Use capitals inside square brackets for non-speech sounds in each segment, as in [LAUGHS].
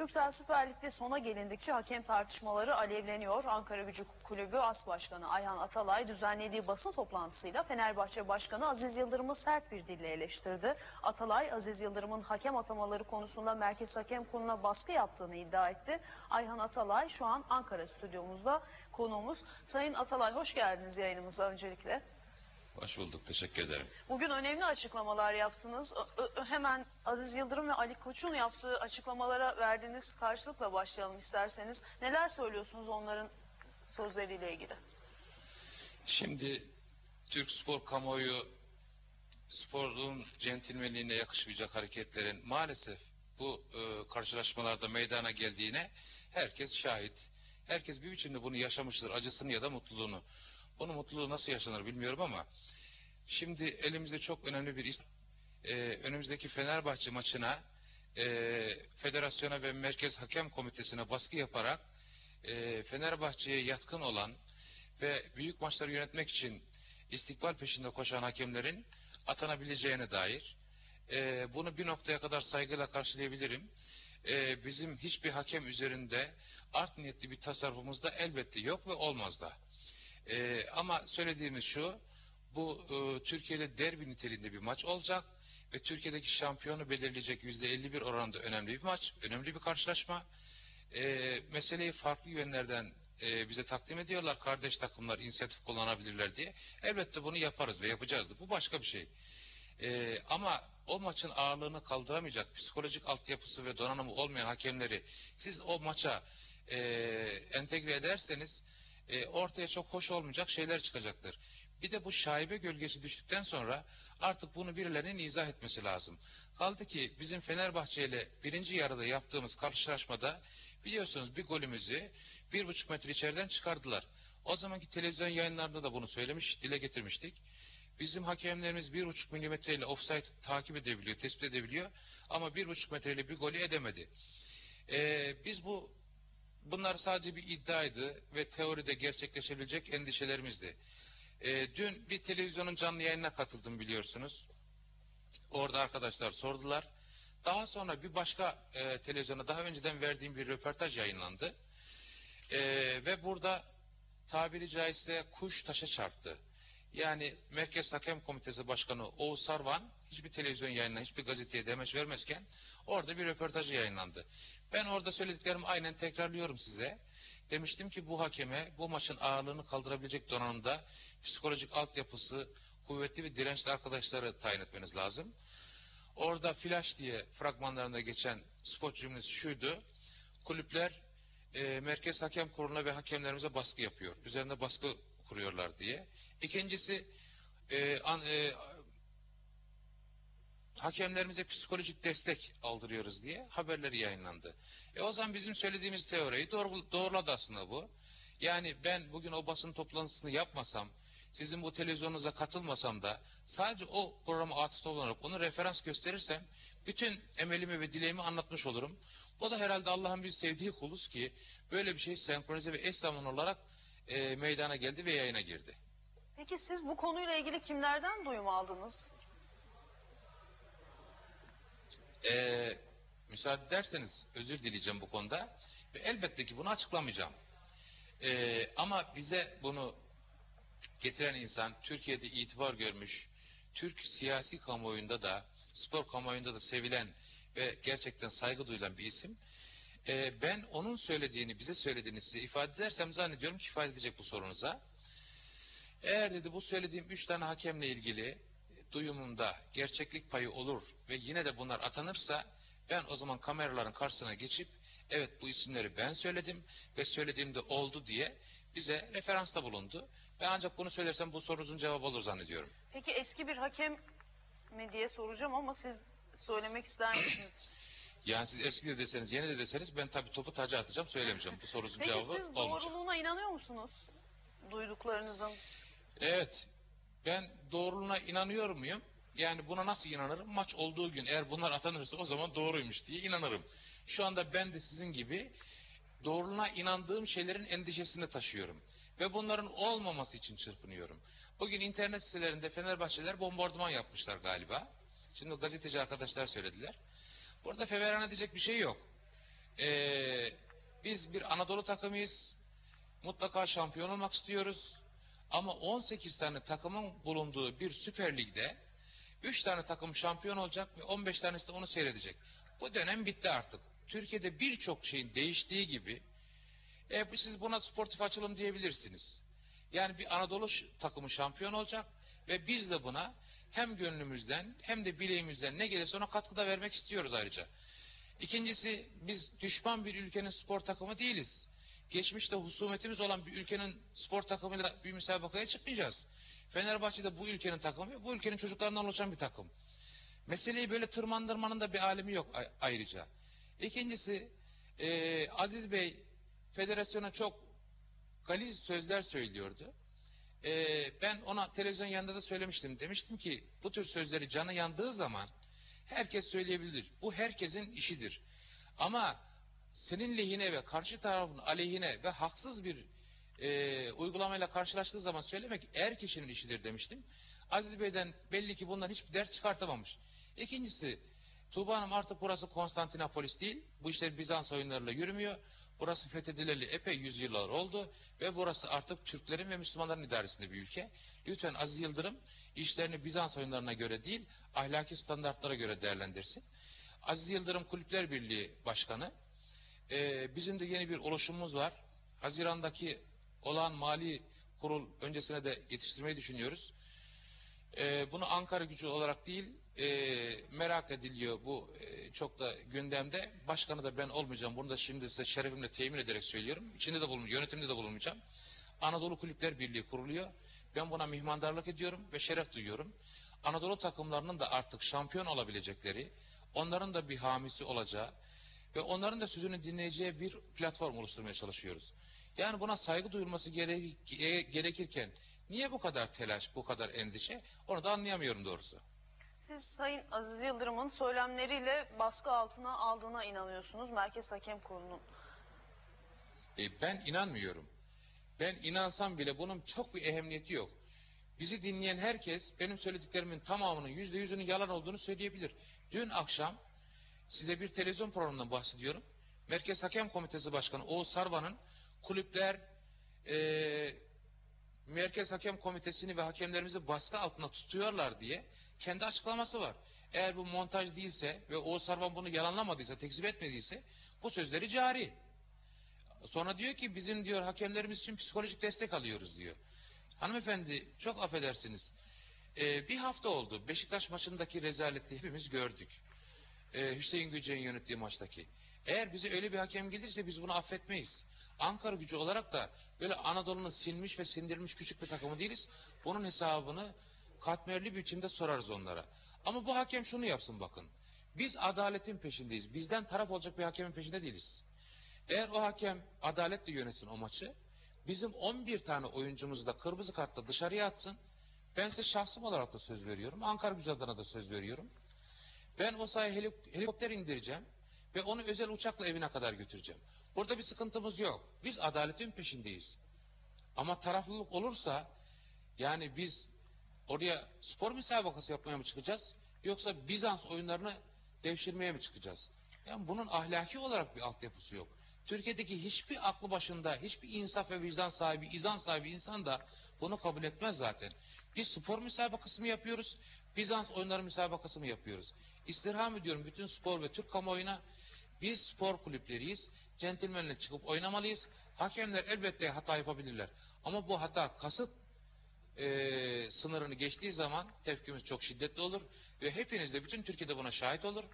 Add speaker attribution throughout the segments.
Speaker 1: Türksel Süper Lig'de sona gelindikçe hakem tartışmaları alevleniyor. Ankara Gücü Kulübü As Başkanı Ayhan Atalay düzenlediği basın toplantısıyla Fenerbahçe Başkanı Aziz Yıldırım'ı sert bir dille eleştirdi. Atalay, Aziz Yıldırım'ın hakem atamaları konusunda Merkez Hakem Kurulu'na baskı yaptığını iddia etti. Ayhan Atalay şu an Ankara stüdyomuzda konuğumuz. Sayın Atalay hoş geldiniz yayınımıza öncelikle.
Speaker 2: Hoş bulduk, teşekkür ederim.
Speaker 1: Bugün önemli açıklamalar yaptınız. Ö- hemen Aziz Yıldırım ve Ali Koç'un yaptığı açıklamalara verdiğiniz karşılıkla başlayalım isterseniz. Neler söylüyorsunuz onların sözleriyle ilgili?
Speaker 2: Şimdi Türk spor kamuoyu sporun centilmenliğine yakışmayacak hareketlerin maalesef bu e, karşılaşmalarda meydana geldiğine herkes şahit. Herkes bir biçimde bunu yaşamıştır, acısını ya da mutluluğunu. Bunu mutluluğu nasıl yaşanır bilmiyorum ama şimdi elimizde çok önemli bir is- e, önümüzdeki Fenerbahçe maçına e, federasyona ve merkez hakem komitesine baskı yaparak e, Fenerbahçe'ye yatkın olan ve büyük maçları yönetmek için istikbal peşinde koşan hakemlerin atanabileceğine dair e, bunu bir noktaya kadar saygıyla karşılayabilirim. E, bizim hiçbir hakem üzerinde art niyetli bir tasarrufumuz da elbette yok ve olmaz da. E, ama söylediğimiz şu, bu e, Türkiye'de derbi niteliğinde bir maç olacak ve Türkiye'deki şampiyonu belirleyecek %51 oranında önemli bir maç, önemli bir karşılaşma. E, meseleyi farklı yönlerden e, bize takdim ediyorlar. Kardeş takımlar inisiyatif kullanabilirler diye. Elbette bunu yaparız ve yapacağız da. Bu başka bir şey. E, ama o maçın ağırlığını kaldıramayacak psikolojik altyapısı ve donanımı olmayan hakemleri siz o maça e, entegre ederseniz e, ortaya çok hoş olmayacak şeyler çıkacaktır. Bir de bu şaibe gölgesi düştükten sonra artık bunu birilerinin izah etmesi lazım. Kaldı ki bizim Fenerbahçe ile birinci yarıda yaptığımız karşılaşmada biliyorsunuz bir golümüzü bir buçuk metre içeriden çıkardılar. O zamanki televizyon yayınlarında da bunu söylemiş, dile getirmiştik. Bizim hakemlerimiz bir buçuk milimetre ile offside takip edebiliyor, tespit edebiliyor. Ama bir buçuk metreyle bir golü edemedi. Ee, biz bu bunlar sadece bir iddiaydı ve teoride gerçekleşebilecek endişelerimizdi. Ee, dün bir televizyonun canlı yayınına katıldım biliyorsunuz. Orada arkadaşlar sordular. Daha sonra bir başka e, televizyona daha önceden verdiğim bir röportaj yayınlandı. E, ve burada tabiri caizse kuş taşa çarptı. Yani Merkez Hakem Komitesi Başkanı Oğuz Sarvan hiçbir televizyon yayınına, hiçbir gazeteye demeç vermezken orada bir röportajı yayınlandı. Ben orada söylediklerimi aynen tekrarlıyorum size. Demiştim ki bu hakeme bu maçın ağırlığını kaldırabilecek donanımda psikolojik altyapısı kuvvetli ve dirençli arkadaşları tayin etmeniz lazım. Orada flash diye fragmanlarında geçen spor cümlesi şuydu. Kulüpler e, Merkez Hakem Kurulu'na ve hakemlerimize baskı yapıyor. Üzerinde baskı kuruyorlar diye. İkincisi e, an, e, hakemlerimize psikolojik destek aldırıyoruz diye haberleri yayınlandı. E o zaman bizim söylediğimiz teoriyi doğru, doğruladı aslında bu. Yani ben bugün o basın toplantısını yapmasam, sizin bu televizyonunuza katılmasam da sadece o programa atıf olarak onu referans gösterirsem bütün emelimi ve dileğimi anlatmış olurum. Bu da herhalde Allah'ın bir sevdiği kuluz ki böyle bir şey senkronize ve eş zamanlı olarak e, meydana geldi ve yayına girdi.
Speaker 1: Peki siz bu konuyla ilgili kimlerden duyum aldınız?
Speaker 2: Ee, müsaade ederseniz özür dileyeceğim bu konuda ve elbette ki bunu açıklamayacağım. Ee, ama bize bunu getiren insan Türkiye'de itibar görmüş, Türk siyasi kamuoyunda da, spor kamuoyunda da sevilen ve gerçekten saygı duyulan bir isim. Ee, ben onun söylediğini, bize söylediğini size ifade edersem zannediyorum ki ifade edecek bu sorunuza. Eğer dedi bu söylediğim üç tane hakemle ilgili duyumumda gerçeklik payı olur ve yine de bunlar atanırsa ben o zaman kameraların karşısına geçip evet bu isimleri ben söyledim ve söylediğimde oldu diye bize referansta bulundu. Ve ancak bunu söylersem bu sorunuzun cevabı olur zannediyorum.
Speaker 1: Peki eski bir hakem mi diye soracağım ama siz söylemek ister misiniz? [COUGHS]
Speaker 2: Yani siz eski de deseniz yeni de deseniz ben tabii topu taca atacağım söylemeyeceğim. Bu sorunuzun
Speaker 1: Peki
Speaker 2: cevabı
Speaker 1: siz
Speaker 2: olmayacak.
Speaker 1: doğruluğuna inanıyor musunuz? Duyduklarınızın.
Speaker 2: Evet. Ben doğruluğuna inanıyor muyum? Yani buna nasıl inanırım? Maç olduğu gün eğer bunlar atanırsa o zaman doğruymuş diye inanırım. Şu anda ben de sizin gibi doğruluğuna inandığım şeylerin endişesini taşıyorum. Ve bunların olmaması için çırpınıyorum. Bugün internet sitelerinde Fenerbahçeler bombardıman yapmışlar galiba. Şimdi gazeteci arkadaşlar söylediler. Burada feveran edecek bir şey yok. Ee, biz bir Anadolu takımıyız. Mutlaka şampiyon olmak istiyoruz. Ama 18 tane takımın bulunduğu bir Süper Lig'de 3 tane takım şampiyon olacak ve 15 tanesi de onu seyredecek. Bu dönem bitti artık. Türkiye'de birçok şeyin değiştiği gibi e, siz buna sportif açılım diyebilirsiniz. Yani bir Anadolu takımı şampiyon olacak ve biz de buna hem gönlümüzden hem de bileğimizden ne gelirse ona katkıda vermek istiyoruz ayrıca. İkincisi biz düşman bir ülkenin spor takımı değiliz. Geçmişte husumetimiz olan bir ülkenin spor takımıyla bir müsabakaya çıkmayacağız. Fenerbahçe de bu ülkenin takımı bu ülkenin çocuklarından oluşan bir takım. Meseleyi böyle tırmandırmanın da bir alemi yok ayrıca. İkincisi e, Aziz Bey federasyona çok galiz sözler söylüyordu. E, ben ona televizyon yanında da söylemiştim. Demiştim ki bu tür sözleri canı yandığı zaman herkes söyleyebilir. Bu herkesin işidir. Ama senin lehine ve karşı tarafın aleyhine ve haksız bir e, uygulamayla karşılaştığı zaman söylemek er kişinin işidir demiştim. Aziz Bey'den belli ki bundan hiçbir ders çıkartamamış. İkincisi Tuğba Hanım artık burası Konstantinopolis değil. Bu işler Bizans oyunlarıyla yürümüyor. Burası fethedileli epey yüzyıllar oldu ve burası artık Türklerin ve Müslümanların idaresinde bir ülke. Lütfen Aziz Yıldırım işlerini Bizans oyunlarına göre değil, ahlaki standartlara göre değerlendirsin. Aziz Yıldırım Kulüpler Birliği Başkanı. Ee, bizim de yeni bir oluşumumuz var. Haziran'daki olan mali kurul öncesine de yetiştirmeyi düşünüyoruz. Ee, bunu Ankara gücü olarak değil e, merak ediliyor bu e, çok da gündemde. Başkanı da ben olmayacağım. Bunu da şimdi size şerefimle temin ederek söylüyorum. İçinde de bulunmayacağım, yönetimde de bulunmayacağım. Anadolu Kulüpler Birliği kuruluyor. Ben buna mihmandarlık ediyorum ve şeref duyuyorum. Anadolu takımlarının da artık şampiyon olabilecekleri, onların da bir hamisi olacağı ve onların da sözünü dinleyeceği bir platform oluşturmaya çalışıyoruz. Yani buna saygı duyulması ge- gerekirken niye bu kadar telaş, bu kadar endişe? Onu da anlayamıyorum doğrusu.
Speaker 1: Siz Sayın Aziz Yıldırım'ın söylemleriyle baskı altına aldığına inanıyorsunuz Merkez Hakem Kurulu'nun.
Speaker 2: E, ben inanmıyorum. Ben inansam bile bunun çok bir ehemmiyeti yok. Bizi dinleyen herkes benim söylediklerimin tamamının yüzde yüzünün yalan olduğunu söyleyebilir. Dün akşam size bir televizyon programından bahsediyorum. Merkez Hakem Komitesi Başkanı Oğuz Sarvan'ın kulüpler e, Merkez Hakem Komitesi'ni ve hakemlerimizi baskı altında tutuyorlar diye kendi açıklaması var. Eğer bu montaj değilse ve Oğuz Sarvan bunu yalanlamadıysa, tekzip etmediyse bu sözleri cari. Sonra diyor ki bizim diyor hakemlerimiz için psikolojik destek alıyoruz diyor. Hanımefendi çok affedersiniz. Ee, bir hafta oldu. Beşiktaş maçındaki rezaleti hepimiz gördük. Ee, Hüseyin Güce'nin yönettiği maçtaki. Eğer bize öyle bir hakem gelirse biz bunu affetmeyiz. Ankara gücü olarak da böyle Anadolu'nun silmiş ve sindirilmiş küçük bir takımı değiliz. Bunun hesabını katmerli bir biçimde sorarız onlara. Ama bu hakem şunu yapsın bakın. Biz adaletin peşindeyiz. Bizden taraf olacak bir hakemin peşinde değiliz. Eğer o hakem adaletle yönetsin o maçı, bizim 11 tane oyuncumuzu da kırmızı kartla dışarıya atsın. Ben size şahsım olarak da söz veriyorum. Ankara gücü adına da söz veriyorum. Ben o helik- helikopter indireceğim ve onu özel uçakla evine kadar götüreceğim. Burada bir sıkıntımız yok. Biz adaletin peşindeyiz. Ama taraflılık olursa yani biz oraya spor müsabakası yapmaya mı çıkacağız? Yoksa Bizans oyunlarını devşirmeye mi çıkacağız? Yani bunun ahlaki olarak bir altyapısı yok. Türkiye'deki hiçbir aklı başında, hiçbir insaf ve vicdan sahibi, izan sahibi insan da bunu kabul etmez zaten. Biz spor müsabakası mı yapıyoruz, Bizans oyunları müsabakası mı yapıyoruz? İstirham ediyorum bütün spor ve Türk kamuoyuna. Biz spor kulüpleriyiz, centilmenle çıkıp oynamalıyız. Hakemler elbette hata yapabilirler. Ama bu hata kasıt e, sınırını geçtiği zaman tepkimiz çok şiddetli olur ve hepiniz de bütün Türkiye'de buna şahit olur.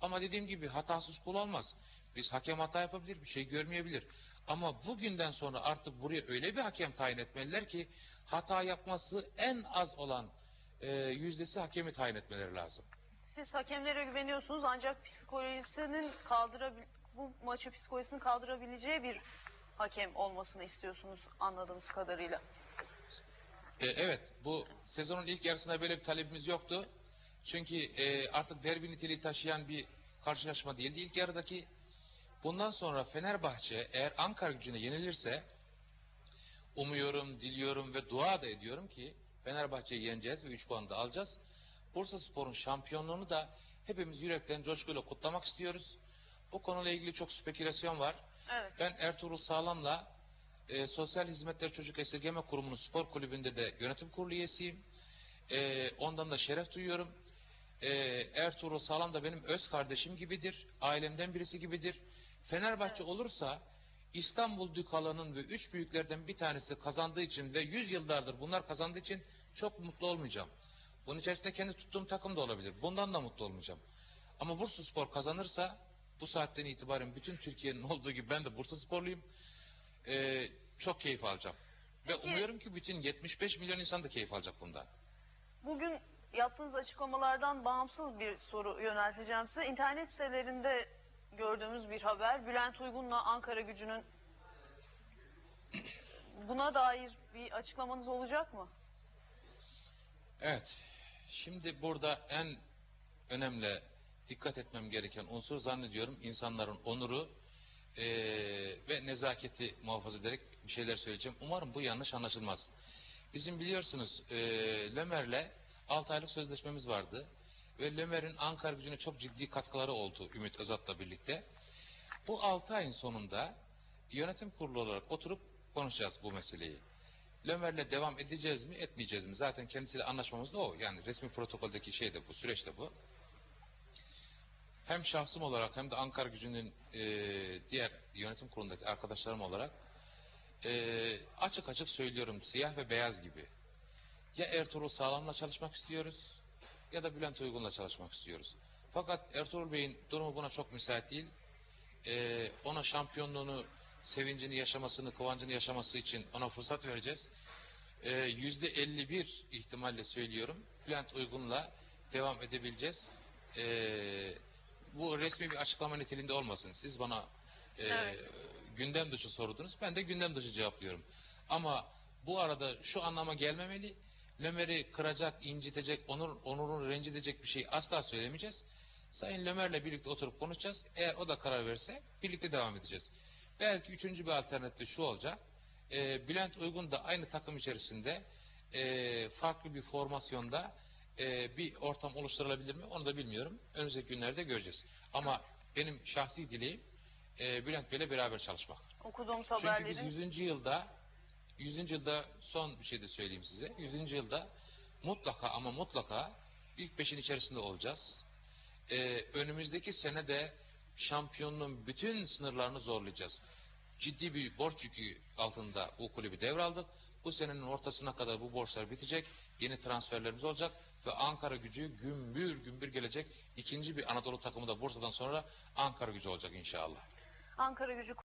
Speaker 2: Ama dediğim gibi hatasız kul olmaz. Biz hakem hata yapabilir, bir şey görmeyebilir. Ama bugünden sonra artık buraya öyle bir hakem tayin etmeliler ki hata yapması en az olan e, yüzdesi hakemi tayin etmeleri lazım.
Speaker 1: Siz hakemlere güveniyorsunuz ancak psikolojisinin kaldırabil bu maçı psikolojisini kaldırabileceği bir hakem olmasını istiyorsunuz anladığımız kadarıyla.
Speaker 2: E, evet, bu sezonun ilk yarısında böyle bir talebimiz yoktu. Çünkü e, artık derbi niteliği taşıyan bir karşılaşma değildi ilk yarıdaki. Bundan sonra Fenerbahçe eğer Ankara gücüne yenilirse umuyorum, diliyorum ve dua da ediyorum ki Fenerbahçe'yi yeneceğiz ve 3 puanı da alacağız. Bursa Spor'un şampiyonluğunu da hepimiz yürekten coşkuyla kutlamak istiyoruz. Bu konuyla ilgili çok spekülasyon var.
Speaker 1: Evet.
Speaker 2: Ben Ertuğrul Sağlam'la e, Sosyal Hizmetler Çocuk Esirgeme Kurumu'nun spor kulübünde de yönetim kurulu üyesiyim. E, ondan da şeref duyuyorum. E, Ertuğrul Sağlam da benim öz kardeşim gibidir. Ailemden birisi gibidir. Fenerbahçe olursa İstanbul Dükalı'nın ve üç büyüklerden bir tanesi kazandığı için ve yüz yıllardır bunlar kazandığı için çok mutlu olmayacağım. Bunun içerisinde kendi tuttuğum takım da olabilir. Bundan da mutlu olmayacağım. Ama Bursa Spor kazanırsa bu saatten itibaren bütün Türkiye'nin [LAUGHS] olduğu gibi ben de Bursa Sporluyum. Ee, çok keyif alacağım. Ve
Speaker 1: Peki-
Speaker 2: umuyorum ki bütün 75 milyon insan da keyif alacak bundan.
Speaker 1: Bugün yaptığınız açıklamalardan bağımsız bir soru yönelteceğim size. İnternet sitelerinde gördüğümüz bir haber. Bülent Uygun'la Ankara gücünün buna dair bir açıklamanız olacak mı?
Speaker 2: Evet. Şimdi burada en önemli dikkat etmem gereken unsur zannediyorum insanların onuru eee, ve nezaketi muhafaza ederek bir şeyler söyleyeceğim. Umarım bu yanlış anlaşılmaz. Bizim biliyorsunuz eee Lömer'le 6 aylık sözleşmemiz vardı. Ve Lömer'in Ankara gücüne çok ciddi katkıları oldu Ümit Özat'la birlikte. Bu 6 ayın sonunda yönetim kurulu olarak oturup konuşacağız bu meseleyi. Lömer'le devam edeceğiz mi, etmeyeceğiz mi? Zaten kendisiyle anlaşmamız da o. Yani resmi protokoldeki şey de bu, süreç de bu. Hem şahsım olarak hem de Ankara gücünün e, diğer yönetim kurulundaki arkadaşlarım olarak e, açık açık söylüyorum siyah ve beyaz gibi. Ya Ertuğrul Sağlam'la çalışmak istiyoruz ya da Bülent Uygun'la çalışmak istiyoruz. Fakat Ertuğrul Bey'in durumu buna çok müsait değil. E, ona şampiyonluğunu, sevincini yaşamasını, kıvancını yaşaması için ona fırsat vereceğiz. Yüzde 51 ihtimalle söylüyorum. Bülent Uygun'la devam edebileceğiz. Ee, bu resmi bir açıklama niteliğinde olmasın. Siz bana e,
Speaker 1: Evet.
Speaker 2: gündem dışı sordunuz. Ben de gündem dışı cevaplıyorum. Ama bu arada şu anlama gelmemeli. Lömer'i kıracak, incitecek, onur, onurunu rencide edecek bir şey asla söylemeyeceğiz. Sayın Lömer'le birlikte oturup konuşacağız. Eğer o da karar verirse birlikte devam edeceğiz. Belki üçüncü bir alternatif şu olacak. E, Bülent Uygun da aynı takım içerisinde e, farklı bir formasyonda e, bir ortam oluşturulabilir mi? Onu da bilmiyorum. Önümüzdeki günlerde göreceğiz. Ama benim şahsi dileğim e, Bülent Bey'le beraber çalışmak.
Speaker 1: Okuduğumuz
Speaker 2: Çünkü
Speaker 1: haberlerin
Speaker 2: biz 100. yılda 100. yılda son bir şey de söyleyeyim size. 100. yılda mutlaka ama mutlaka ilk beşin içerisinde olacağız. Ee, önümüzdeki sene de şampiyonluğun bütün sınırlarını zorlayacağız. Ciddi bir borç yükü altında bu kulübü devraldık. Bu senenin ortasına kadar bu borçlar bitecek. Yeni transferlerimiz olacak ve Ankara gücü gümbür gümbür gelecek. İkinci bir Anadolu takımı da Bursa'dan sonra Ankara gücü olacak inşallah.
Speaker 1: Ankara gücü